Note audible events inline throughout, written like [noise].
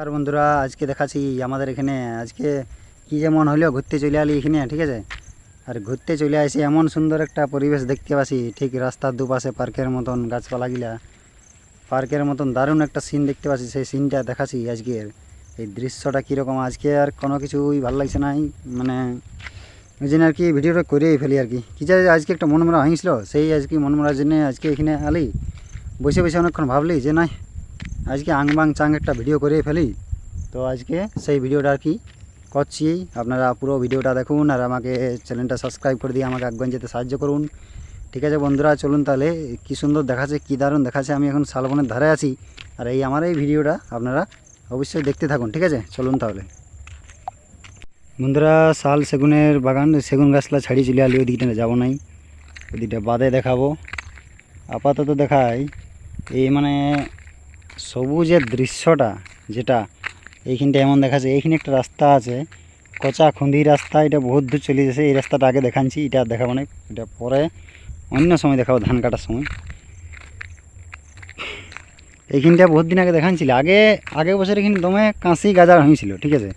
আর বন্ধুরা, আজকে দেখাচ্ছি আমাদের এখানে, আজকে কি যেমন হলো ঘুরতে চলে আলি এখানে, ঠিক আছে? আর ঘুরতে চলে আসি এমন সুন্দর একটা পরিবেশ দেখতে পাচ্ছি, ঠিক রাস্তার দুপাশে পার্কের মতন গাছপালাগুলা পার্কের মতন দারুণ একটা সিন দেখতে পাচ্ছি, সেই সিনটা দেখাচ্ছি আজকের। এই দৃশ্যটা কীরকম আজকে আর কোনো কিছুই ভালো লাগছে না মানে ওই জন্য আর কি ভিডিওটা করেই ফেলি আর কি। কী যে আজকে একটা মনমরা হয়েছিল, সেই আজকে মনমরার জন্য আজকে এখানে আলি বসে বসে অনেকক্ষণ ভাবলি যে নাই আজকে আংবাং চাং একটা ভিডিও করে ফেলি। তো আজকে সেই ভিডিওটা আর কি করছি। আপনারা পুরো ভিডিওটা দেখুন আর আমাকে চ্যানেলটা সাবস্ক্রাইব করে দিয়ে আমাকে আগুন যেতে সাহায্য করুন। ঠিক আছে বন্ধুরা, চলুন তাহলে কি সুন্দর দেখাচ্ছে, কী দারুণ দেখাচ্ছে, আমি এখন শালবনের ধারে আছি। আর এই আমার এই ভিডিওটা আপনারা অবশ্যই দেখতে থাকুন, ঠিক আছে? চলুন তাহলে। বন্ধুরা, শাল সেগুনের বাগান, সেগুন গাছলা ছাড়িয়ে চলে আলি ওই দিকটা যাব নাই। ওই দিকটা বাদে দেখাবো। আপাতত দেখাই, এই মানে সবুজের দৃশ্যটা যেটা এইখানটা এমন দেখা যায় এইখানে একটা রাস্তা আছে, কচা খুন্দি রাস্তা, এটা বহুত দূর চলে যাচ্ছে এই রাস্তাটা আগে দেখাচ্ছি এটা দেখাবো না, এটা পরে অন্য সময় দেখাবো, ধান কাটার সময়। এইখানটা বহুত দিন আগে দেখাচ্ছিল আগে, আগের বছর এখানে দমে কাঁচি গাজার হয়েছিল, ঠিক আছে?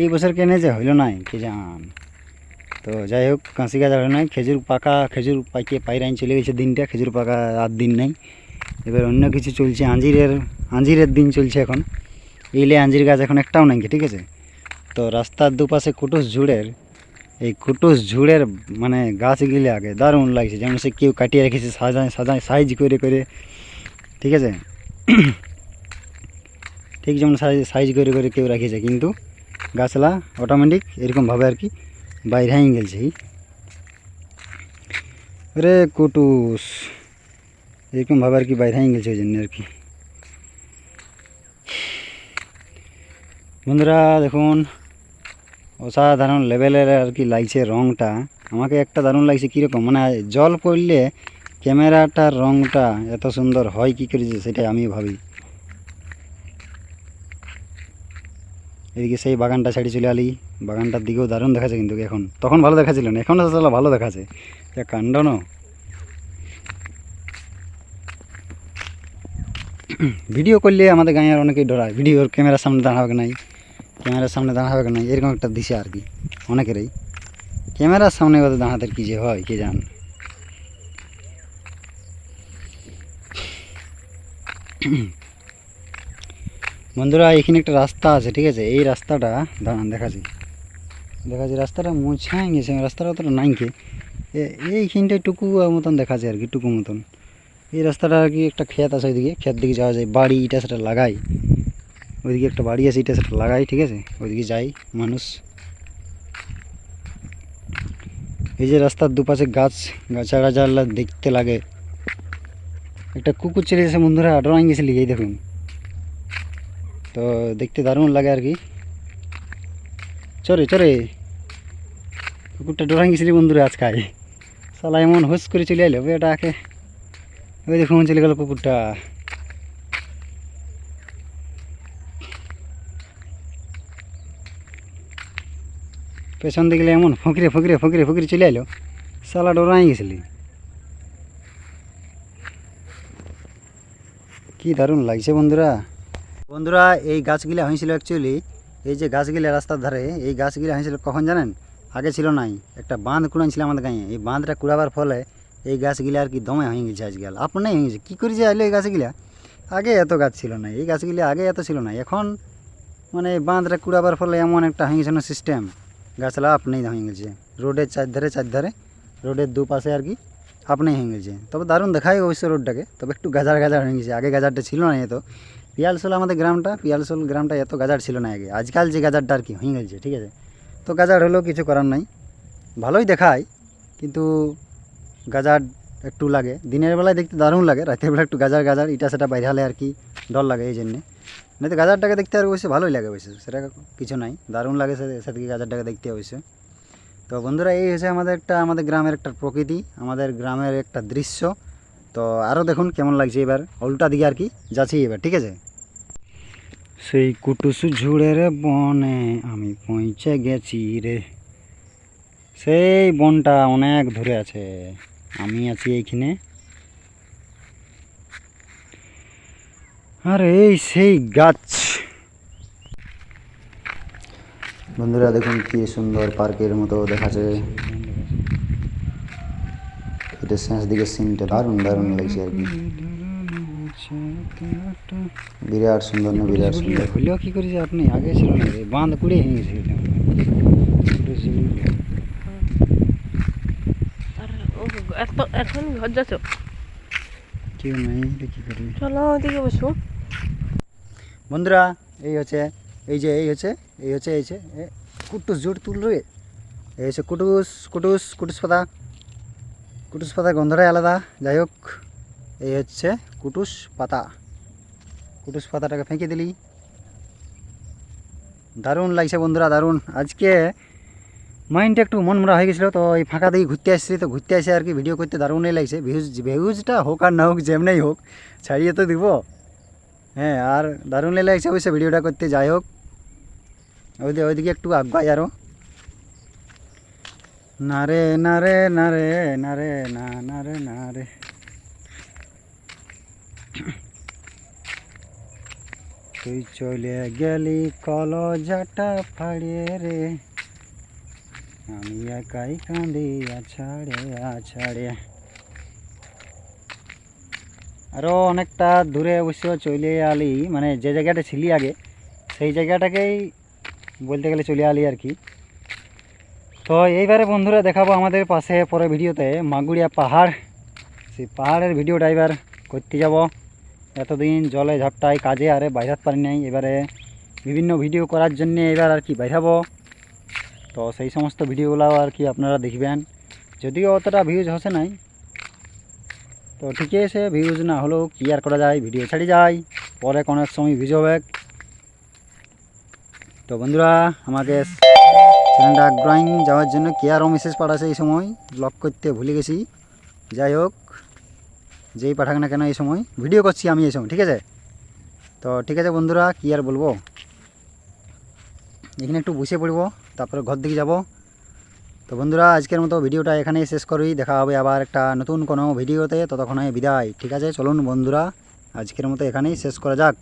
এই বছর কেনে যে হইল নাই, কে জান? তো যাই হোক, কাঁচি গাজার হলো নাই, খেজুর পাকা, খেজুর পাইকে পাইরাইন চলে গেছে দিনটা, খেজুর পাকা আর দিন নেই। এবার অন্য কিছু চলছে, আঞ্জিরের আঞ্জিরের দিন চলছে এখন। এইলে আঞ্জির গাছ এখন একটাও নাই ঠিক আছে? তো রাস্তার দুপাশে কুটুস ঝুড়ের, এই কুটুস ঝুড়ের মানে গাছগুলি আগে, দারুণ লাগছে। যেমন সে কেউ কাটিয়ে রেখেছে, সাজায় সাজায়, সাইজ করে করে, ঠিক আছে? [clears throat] ঠিক যেমন সাইজ সাইজ করে করে কেউ রাখিয়েছে কিন্তু গাছলা অটোমেটিক এরকমভাবে আর কি বাইরে গেছে। রে কুটুস। এরকমভাবে আর কি বাইরে গেছে ওই জন্য আর কি। বন্ধুরা, দেখুন, অসাধারণ লেভেলের আর কি লাগছে রঙটা আমাকে একটা দারুণ লাগছে, কীরকম? মানে জল পড়লে ক্যামেরাটার রঙটা এত সুন্দর হয় কী করেছে সেটাই আমি ভাবি। এদিকে সেই বাগানটা ছাড়ি চলে আলি বাগানটার দিকেও দারুণ দেখাচ্ছে কিন্তু এখন। তখন ভালো দেখাচ্ছিল না, এখন আসলে ভালো দেখাচ্ছে। কাণ্ড না। ভিডিও করলে আমাদের গাঁয়ের অনেকেই ডরায়। ভিডিওর ক্যামেরার সামনে দাঁড়াবে নাই, ক্যামেরার সামনে দাঁড়াবে নাই, এরকম একটা দিশে আর কি, অনেকেরই। ক্যামেরার সামনে ওদের দাঁড়াতে কী যে হয়, কে জান। বন্ধুরা, এখানে একটা রাস্তা আছে, ঠিক আছে? এই রাস্তাটা, দাঁড়ান, দেখাচ্ছি। দেখাচ্ছি, রাস্তাটা মুছাই গেছে, রাস্তাটা অতটা নাই কে। এইখানটায় টুকু মতন দেখাচ্ছে আর কি, টুকু মতন। এই রাস্তাটা আর কি একটা ক্ষেত আছে ওইদিকে? ক্ষেত দিকে যাওয়া যায়, বাড়ি এটা সেটা লাগাই। ওইদিকে একটা বাড়ি আছে এটা সেটা লাগাই, ঠিক আছে? ওইদিকে যাই, মানুষ। এই যে রাস্তার দুপাশে গাছ গাছা গাছালা দেখতে লাগে। একটা কুকুর চলে গেছে বন্ধুরা, ড্রয়িং গেছিলি এই দেখুন। তো দেখতে দারুণ লাগে আর কি। চরে চরে কুকুরটা ড্রয়িং গেছিলি বন্ধুরা আজকাল। সালা এমন হুস করে চলে এলো ওটাকে ওই দেখুন চলে গেল কুকুরটা। পেছন দিকে এমন ফকিরে ফকিরে ফকিরে ফকিরে চলে এলো। সালা ডরাই গেছিলি। কি দারুণ লাগছে বন্ধুরা। বন্ধুরা, এই গাছগুলো হয়েছিল অ্যাকচুয়ালি এই যে গাছগুলো রাস্তার ধারে, এই গাছগুলো হয়েছিল কখন জানেন? আগে ছিল নাই। একটা বাঁধ কুড়াইছিল আমাদের গাঁয়ে। এই বাঁধটা কুড়াবার ফলে এই গাছগুলো আর কি দমে হয়ে গেছে আজকাল। আপনাই হয়ে গেছে। কী করেছে আইলো এই গাছগুলা? আগে এত গাছ ছিল না। এই গাছগুলি আগে এত ছিল না। এখন মানে বাঁধটা কুড়াবার ফলে এমন একটা হয়ে গেছে না সিস্টেম গাছলা আপনি হয়ে গেছে। রোডের চারধারে চারধারে, রোডের দুপাশে আর কি আপনি হয়ে গেছে। তবে দারুণ দেখায় অবশ্য রোডটাকে। তবে একটু গাজার গাজার হয়ে গেছে। আগে গাজারটা ছিল না এত। পিয়ালসোল আমাদের গ্রামটা, পিয়ালসোল গ্রামটা এত গাজার ছিল না আগে। আজকাল যে গাজারটা আর কি হয়ে গেছে, ঠিক আছে? তো গাজার হলেও কিছু করার নাই। ভালোই দেখায়, কিন্তু গাজার একটু লাগে। দিনের বেলায় দেখতে দারুণ লাগে, রাতের বেলা একটু গাজার গাজার এটা সেটা বাইরে হলে আর কি ডর লাগে এই জন্যে। না তো গাজারটাকে দেখতে আর অবশ্যই ভালোই লাগে অবশ্য সেটা কিছু নাই, দারুণ লাগে সেদিকে গাজারটাকে দেখতে অবশ্য তো বন্ধুরা, এই হচ্ছে আমাদের একটা, আমাদের গ্রামের একটা প্রকৃতি, আমাদের গ্রামের একটা দৃশ্য। তো আরও দেখুন কেমন লাগছে এবার, উল্টা দিকে আর কি যাচ্ছি এবার, ঠিক আছে? সেই কুটুস ঝুড়ের বনে আমি পৌঁছে গেছি রে। সেই বনটা অনেক ধরে আছে। আমি আছি এইখানে। আর এই সেই গাছ। বন্ধুরা দেখুন কি সুন্দর পার্কের মতো দেখাচ্ছে। এটা শেষ দিকে সিনটা দারুণ দারুণ লাগছে আর কি। বিরাট সুন্দর না বিরাট সুন্দর। হইলেও কি করেছে আপনি? আগে ছিল না বাঁধ কুড়ে গেছে আর ও এত এখন ঘর যাচ্ছ? কেউ নাই এটা কি করবি? চলো ওদিকে বসো। বন্ধুরা এই হচ্ছে এই যে এই হচ্ছে এই হচ্ছে এই হচ্ছে কুটুস জোর তুল রে এই হচ্ছে কুটুস কুটুস কুটুস পাতা। কুটুস পাতার গন্ধটাই আলাদা। যাই হোক এই হচ্ছে কুটুস পাতা। কুটুস পাতাটাকে ফেঁকে দিলি। দারুণ লাগছে বন্ধুরা দারুণ। আজকে মাইন্ডটা একটু মনমরা হয়ে গেছিল, তো এই ফাঁকা দিয়ে ঘুরতে আসছি, তো ঘুরতে আসে আর কি ভিডিও করতে দারুণই লাগছে। ভিউজ ভিউজটা হোক আর না হোক, যেমনই হোক, ছাড়িয়ে তো দিব। হ্যাঁ আর দারুণ লাগছে অবশ্যই ভিডিওটা করতে, যাই হোক। ওইদিকে ওইদিকে একটু আগাই আরও না রে না রে না রে না রে, না না রে না রে। তুই চলে গেলি, কলজাটা ফাড়িয়ে রে। আমি একাই কাঁদি আছাড়ে আছাড়ে আরও অনেকটা দূরে অবশ্য চলে আলি মানে যে জায়গাটা ছিলি আগে, সেই জায়গাটাকেই বলতে গেলে চলে আলি আর কি। তো এইবারে বন্ধুরা দেখাবো আমাদের পাশে পরে ভিডিওতে মাগুড়িয়া পাহাড়। সেই পাহাড়ের ভিডিওটা এবার করতে যাব। এতদিন জলে ঝাপটায় কাজে আরে বাইরাতে পারি নাই। এবারে বিভিন্ন ভিডিও করার জন্য এবার আর কি বাইরাবো তো সেই সমস্ত ভিডিওগুলো আর কি আপনারা দেখবেন। যদিও অতটা ভিউজ হসে নাই। তো ঠিকই আছে ভিউজ না হলেও কি আর করা যায় ভিডিও ছাড়ি যায়, পরে কোনো এক সময় ভিউজ হবে। তো বন্ধুরা, আমাকে চ্যানেলটা ড্রয়িং যাওয়ার জন্য কে আরও মেসেজ পাঠাচ্ছে এই সময় ব্লক করতে ভুলে গেছি। যাই হোক, যেই পাঠাক না কেন এই সময় ভিডিও করছি আমি এই সময়, ঠিক আছে? তো ঠিক আছে বন্ধুরা, কি আর বলব? এখানে একটু বসে পড়ব। তারপরে ঘর দিকে যাব। তো বন্ধুরা, আজকের মতো ভিডিওটা এখানেই শেষ করি। দেখা হবে আবার একটা নতুন কোনো ভিডিওতে। ততক্ষণে বিদায়। ঠিক আছে? চলুন বন্ধুরা, আজকের মতো এখানেই শেষ করা যাক।